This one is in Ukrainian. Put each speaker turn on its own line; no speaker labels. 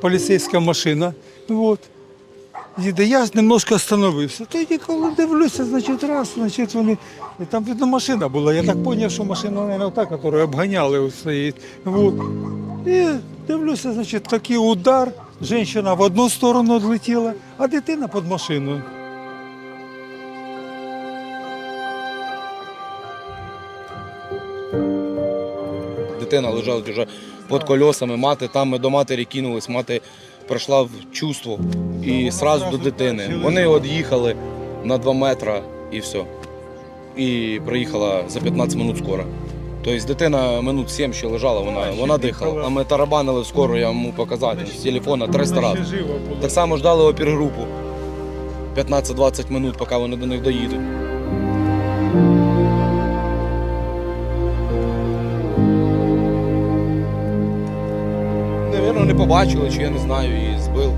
Поліцейська машина. От. Їде, я немножко остановився. Тоді, коли дивлюся, значить, раз, значить, вони. І там видно машина була. Я так зрозумів, що машина, мабуть, та, яку обганяли. Ось, стоїть. От. І дивлюся, значить, такий удар. Жінка в одну сторону відлетіла, а дитина під машиною.
thank you Дитина лежала вже під колесами, мати там ми до матері кинулись, мати прийшла в чувство і одразу до дитини. Вони от їхали на 2 метри і все. І приїхала за 15 минут скоро. Тобто дитина минут 7 ще лежала, вона, вона дихала. А ми тарабанили скоро, я йому показати з телефона 300 разів. Так само ждали опергрупу 15-20 минут, поки вони до них доїдуть. Навірно, не побачили, чи я не знаю, і збив.